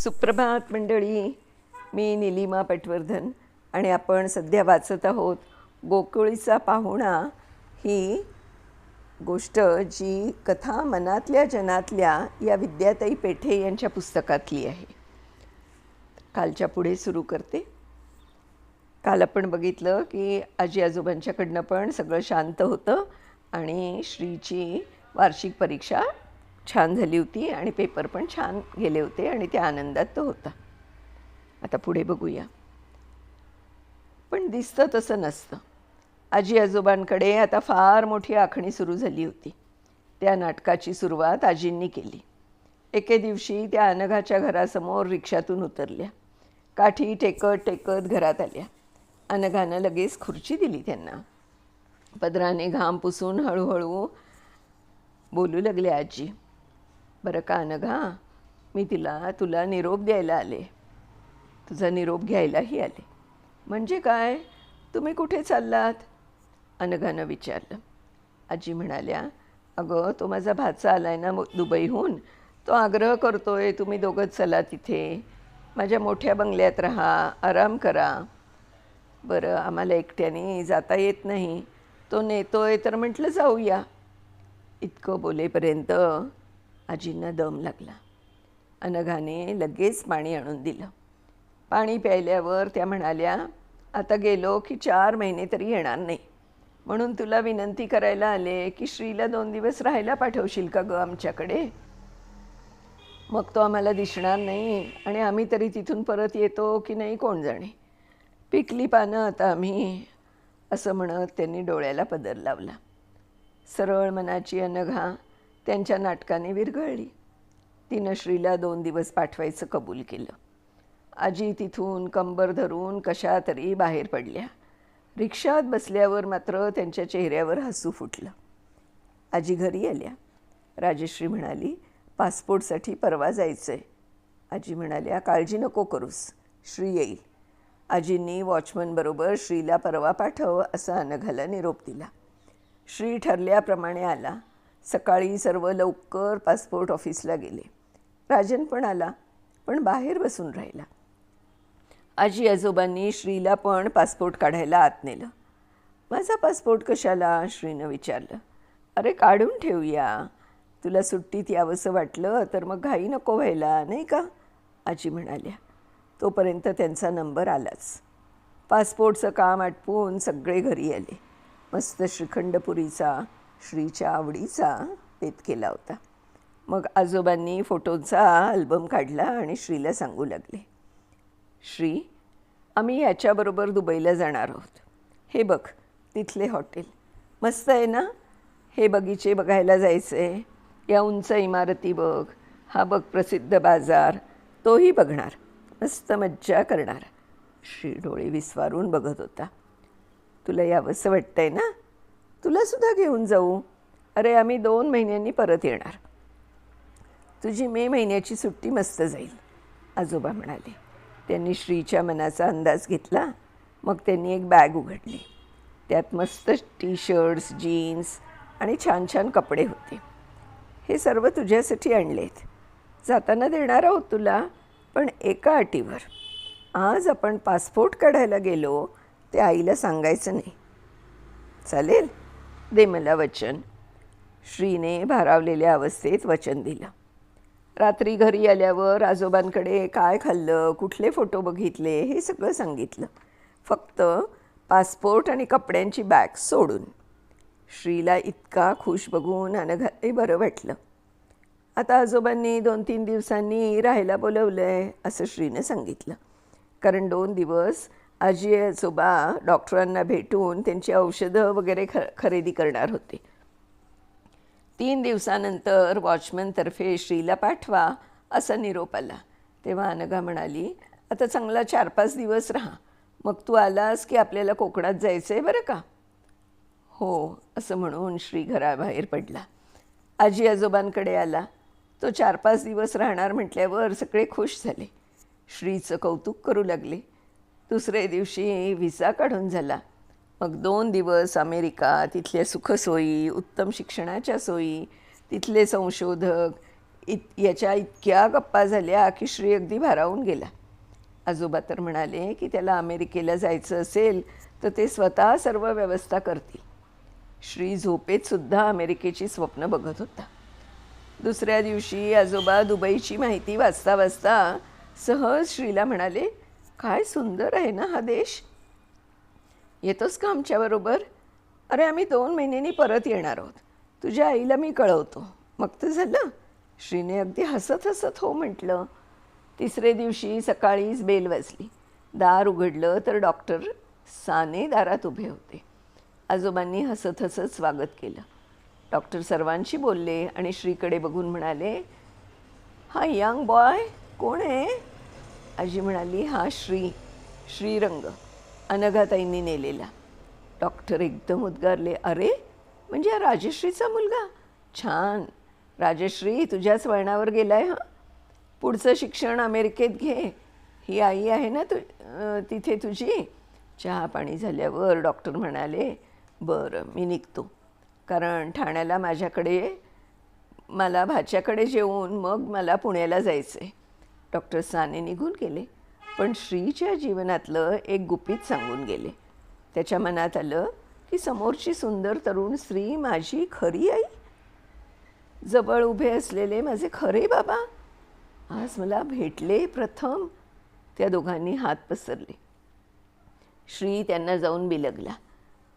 सुप्रभात मंडळी. मी निलिमा पटवर्धन आणि आपण सध्या वाचत आहोत गोकुळीचा पाहुणा ही गोष्ट जी कथा मनातल्या जनातल्या या विद्याताई पेठे यांच्या पुस्तकातली आहे. कालच्या पुढे सुरू करते. काल आपण बघितलं की आजी आजोबांच्याकडनं पण सगळं शांत होतं आणि श्रीची वार्षिक परीक्षा छान झाली होती आणि पेपर पण छान गेले होते आणि त्या आनंदात तो होता. आता पुढे बघूया. पण दिसतं तसं नसतं. आजी आजोबांकडे आता फार मोठी आखणी सुरू झाली होती. त्या नाटकाची सुरुवात आजींनी केली. एके दिवशी त्या अनघाच्या घरासमोर रिक्षातून उतरल्या. काठी टेकत टेकत घरात आल्या. अनघानं लगेच खुर्ची दिली त्यांना. पदराने घाम पुसून हळूहळू बोलू लागले आजी. बरं का अनघा मी तिला तुला निरोप द्यायला आले. तुझा निरोप घ्यायलाही आले. म्हणजे काय? तुम्ही कुठे चाललात? अनघानं विचारलं. आजी म्हणाल्या अगं तो माझा भाचा आहे ना मु- दुबईहून. तो आग्रह करतो आहे तुम्ही दोघंच चला तिथे. माझ्या मोठ्या बंगल्यात राहा आराम करा. बरं आम्हाला एकट्याने जाता येत नाही. तो नेतो आहे तर म्हटलं जाऊया. इतकं बोलेपर्यंत आजींना दम लागला. अनघाने लगेच पाणी आणून दिलं. पाणी प्यायल्यावर त्या म्हणाल्या आता गेलो की चार महिने तरी येणार नाही. म्हणून तुला विनंती करायला आले की श्रीला दोन दिवस राहायला पाठवशील का गं आमच्याकडे? मग तो आम्हाला दिसणार नाही आणि आम्ही तरी तिथून परत येतो की नाही कोण जाणे. पिकली पानं आता आम्ही असं म्हणत त्यांनी डोळ्याला पदर लावला. सरळ मनाची अनघा त्यांच्या नाटकाने विरघळली. तिनं श्रीला दोन दिवस पाठवायचं कबूल केलं. आजी तिथून कंबर धरून कशा तरी बाहेर पडल्या. रिक्षात बसल्यावर मात्र त्यांच्या चेहऱ्यावर हसू फुटलं. आजी घरी आल्या. राजश्री म्हणाली पासपोर्टसाठी परवा जायचं आहे आजी म्हणाल्या काळजी नको करूस. श्री येईल. आजींनी वॉचमनबरोबर श्रीला परवा पाठव असं अनघाला निरोप दिला. श्री ठरल्याप्रमाणे आला. सकाळी सर्व लवकर पासपोर्ट ऑफिसला गेले. राजन पण आला पण बाहेर बसून राहिला. आजी आजोबांनी श्रीला पण पासपोर्ट काढायला आत नेलं. माझा पासपोर्ट कशाला? श्रीनं विचारलं. अरे काढून ठेवूया. तुला सुट्टीत यावंसं वाटलं तर मग घाई नको व्हायला नाही का? आजी म्हणाल्या. तोपर्यंत त्यांचा नंबर आलाच. पासपोर्टचं काम आटपून सगळे घरी आले. मस्त श्रीखंडपुरीचा श्रीच्या आवडीचा पेत केला होता. मग आजोबांनी फोटोचा अल्बम काढला आणि श्रीला सांगू लागले श्री आम्ही याच्याबरोबर दुबईला जाणार आहोत. हे बघ तिथले हॉटेल. मस्त आहे ना? हे बगीचे बघायला जायचं. आहे या उंच इमारती बघ. हा बघ प्रसिद्ध बाजार. तोही बघणार. मस्त मज्जा करणार. श्री डोळे विस्वारून बघत होता. तुला यावंसं वाटतंय ना? तुलासुद्धा घेऊन जाऊ. अरे आम्ही दोन महिन्यांनी परत येणार. तुझी मे महिन्याची सुट्टी मस्त जाईल आजोबा म्हणाले. त्यांनी श्रीच्या मनाचा अंदाज घेतला मग त्यांनी एक बॅग उघडली. त्यात मस्त टी शर्ट्स जीन्स आणि छान छान कपडे होते. हे सर्व तुझ्यासाठी आणलेत. जाताना देणार आहोत तुला पण एका अटीवर. आज आपण पासपोर्ट काढायला गेलो ते आईला सांगायचं नाही. चालेल? दे मला वचन. श्रीने भारावलेल्या अवस्थेत वचन दिलं. रात्री घरी आल्यावर आजोबांकडे काय खाल्लं कुठले फोटो बघितले हे सगळं सांगितलं. फक्त पासपोर्ट आणि कपड्यांची बॅग सोडून. श्रीला इतका खुश बघून अनघालाही बरं वाटलं. आता आजोबांनी दोन तीन दिवसांनी राहायला बोलवलं आहे असं श्रीनं सांगितलं. कारण दोन दिवस आजी आजोबा डॉक्टरांना भेटून त्यांची औषधं वगैरे ख खरेदी करणार होते. तीन दिवसानंतर वॉचमनतर्फे श्रीला पाठवा असा निरोप आला. तेव्हा अनघा म्हणाली आता चांगला चार पाच दिवस राहा. मग तू आलास की आपल्याला कोकणात जायचं आहे बरं का? हो असं म्हणून श्री घराबाहेर पडला. आजी आजोबांकडे आला. तो चार पाच दिवस राहणार म्हटल्यावर सगळे खुश झाले. श्रीचं कौतुक करू लागले. दुसऱ्या दिवशी व्हिसा काढून झाला. मग दोन दिवस अमेरिका तिथल्या सुखसोयी उत्तम शिक्षणाच्या सोयी तिथले संशोधक इत याच्या इतक्या गप्पा झाल्या की श्री अगदी भारावून गेला. आजोबा तर म्हणाले की त्याला अमेरिकेला जायचं असेल तर ते स्वतः सर्व व्यवस्था करतील. श्री झोपेतसुद्धा अमेरिकेची स्वप्न बघत होता. दुसऱ्या दिवशी आजोबा दुबईची माहिती वाचता वाचता सहज श्रीला म्हणाले काय सुंदर आहे ना हा देश. येतोस का आमच्याबरोबर अरे आम्ही दोन महिन्यांनी परत येणार आहोत. तुझ्या आईला मी कळवतो. मग तर झालं. श्रीने अगदी हसत हसत हो म्हटलं. तिसरे दिवशी सकाळीच बेल वाजली. दार उघडलं तर डॉक्टर साने दारात उभे होते. आजोबांनी हसत हसत स्वागत केलं. डॉक्टर सर्वांशी बोलले आणि श्रीकडे बघून म्हणाले हा यंग बॉय कोण आहे? आजी म्हणाली हा श्री श्रीरंग. अनघाताईंनी नेलेला. डॉक्टर एकदम उद्गारले अरे म्हणजे हा राजश्रीचा मुलगा? छान. राजश्री तुझ्याच वळणावर गेलाय हां? पुढचं शिक्षण अमेरिकेत घे. ही आई आहे ना तु तिथे तुझी? चहा पाणी झाल्यावर डॉक्टर म्हणाले बरं मी निघतो. कारण ठाण्याला माझ्याकडे मला भाच्याकडे जेवून मग मला पुण्याला जायचं आहे डॉक्टर साने निघून गेले. पण श्रीच्या जीवनातलं एक गुपित सांगून गेले. त्याच्या मनात आलं की समोरची सुंदर तरुण स्त्री माझी खरी आई? जवळ उभे असलेले माझे खरे बाबा? आज मला भेटले प्रथम. त्या दोघांनी हात पसरले. श्री त्यांना जाऊन बिलगला.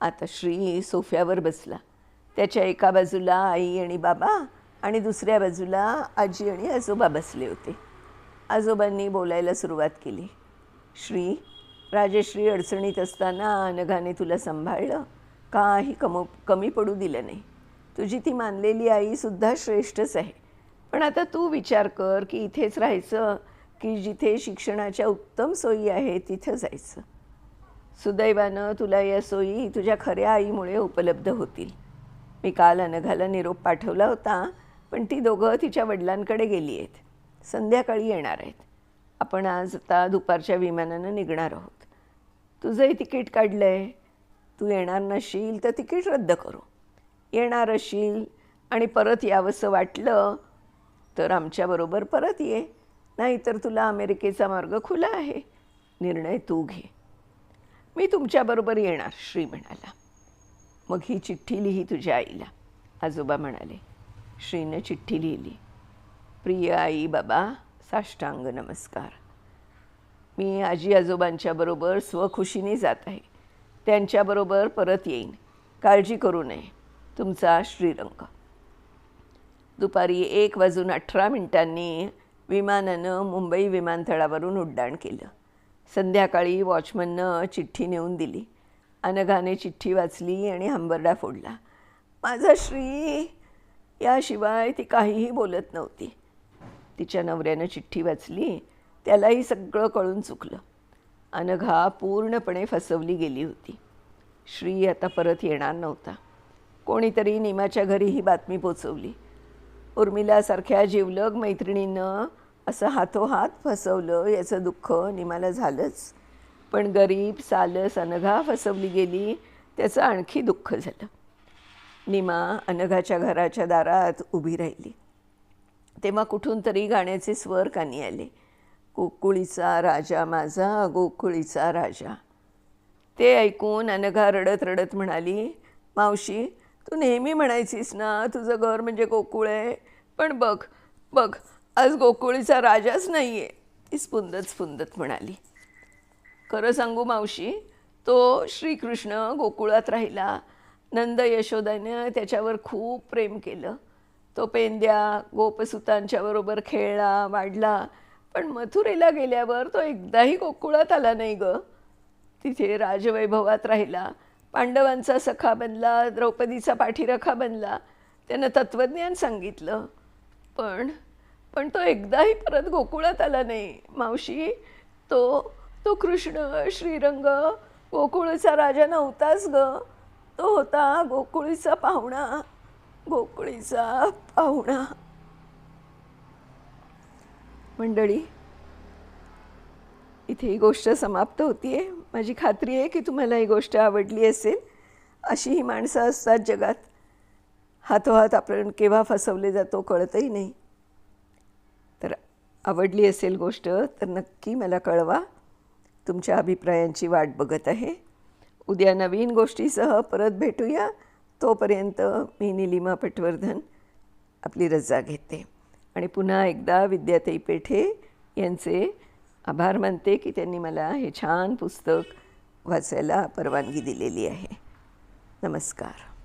आता श्री सोफ्यावर बसला. त्याच्या एका बाजूला आई आणि बाबा आणि दुसऱ्या बाजूला आजी आणि आजोबा बसले होते. आजोबांनी बोलायला सुरुवात केली. श्री राजश्री अडचणीत असताना अनघाने तुला सांभाळलं. काही कम कमी पडू दिलं नाही. तुझी ती मानलेली आईसुद्धा श्रेष्ठच आहे. पण आता तू विचार कर की इथेच राहायचं की जिथे शिक्षणाच्या उत्तम सोयी आहे तिथं जायचं. सुदैवानं तुला या सोयी तुझ्या खऱ्या आईमुळे उपलब्ध होतील. मी काल अनघाला निरोप पाठवला होता पण ती दोघं तिच्या वडिलांकडे गेली आहेत. संध्याकाळी येणार आहेत. आपण आज आता दुपारच्या विमानानं निघणार आहोत. तुझंही तिकीट काढलं आहे तू येणार नशील तर तिकीट रद्द करू. येणार असशील आणि परत यावंसं वाटलं तर आमच्याबरोबर परत ये. नाहीतर तुला अमेरिकेचा मार्ग खुला आहे. निर्णय तू घे. मी तुमच्याबरोबर येणार श्री म्हणाला. मग ही चिठ्ठी लिही तुझ्या आईला. आजोबा म्हणाले श्रीनं चिठ्ठी लिहिली. प्रिय आई बाबा साष्टांग नमस्कार. मी आजी आजोबांच्याबरोबर स्वखुशीने जात आहे. त्यांच्याबरोबर परत येईन. काळजी करू नये. तुमचा श्रीरंग. दुपारी एक वाजून अठरा मिनिटांनी विमानानं मुंबई विमानतळावरून उड्डाण केलं. संध्याकाळी वॉचमननं चिठ्ठी नेऊन दिली. अनघाने चिठ्ठी वाचली आणि हंबरडा फोडला. माझा श्री याशिवाय ती काहीही बोलत नव्हती. तिच्या नवऱ्यानं चिठ्ठी वाचली त्यालाही सगळं कळून चुकलं. अनघा पूर्णपणे फसवली गेली होती. श्री आता परत येणार नव्हता. कोणीतरी निमाच्या घरी ही बातमी पोचवली. उर्मिलासारख्या जिवलग मैत्रिणीनं असं हातोहात फसवलं याचं दुःख निमाला झालंच. पण गरीब सालस अनघा फसवली गेली त्याचं आणखी दुःख झालं. निमा अनघाच्या घराच्या दारात उभी राहिली. तेव्हा कुठून तरी गाण्याचे स्वर कानी आले. गोकुळीचा राजा माझा गोकुळीचा राजा. ते ऐकून अनघा रडत रडत म्हणाली मावशी तू नेहमी म्हणायचीस ना तुझं घर म्हणजे गोकुळ आहे. पण बघ बघ आज गोकुळीचा राजाच नाही आहे ती स्पुंदत स्पुंदत म्हणाली. खरं सांगू मावशी तो श्रीकृष्ण गोकुळात राहिला. नंद यशोदानं त्याच्यावर खूप प्रेम केलं. तो पेंद्या गोपसुतांच्याबरोबर खेळला वाढला. पण मथुरेला गेल्यावर तो एकदाही गोकुळात आला नाही ग. तिथे राजवैभवात राहिला. पांडवांचा सखा बनला द्रौपदीचा पाठीरखा बनला. त्यानं तत्त्वज्ञान सांगितलं. पण पण तो एकदाही परत गोकुळात आला नाही. मावशी तो तो कृष्ण श्रीरंग गोकुळचा राजा नव्हताच ग. तो होता गोकुळीचा पाहुणा. गोकुळीचा पाहुणा. मंडळी इथे ही गोष्ट समाप्त होतीये. माझी खात्री आहे की तुम्हाला ही गोष्ट आवडली असेल. अशी ही माणसं असतात जगात. हातोहात आपण केव्हा फसवले जातो कळतही नाही. तर आवडली असेल गोष्ट तर नक्की मला कळवा. तुमच्या अभिप्रायांची वाट बघत आहे. उद्या नवीन गोष्टीसह परत भेटूया. तोपर्यंत मी निलिमा पटवर्धन आपली रजा घेते. आणि पुन्हा एकदा विद्याताई पेठे यांचे आभार मानते की त्यांनी मला हे छान पुस्तक वाचायला परवानगी दिलेली आहे. नमस्कार.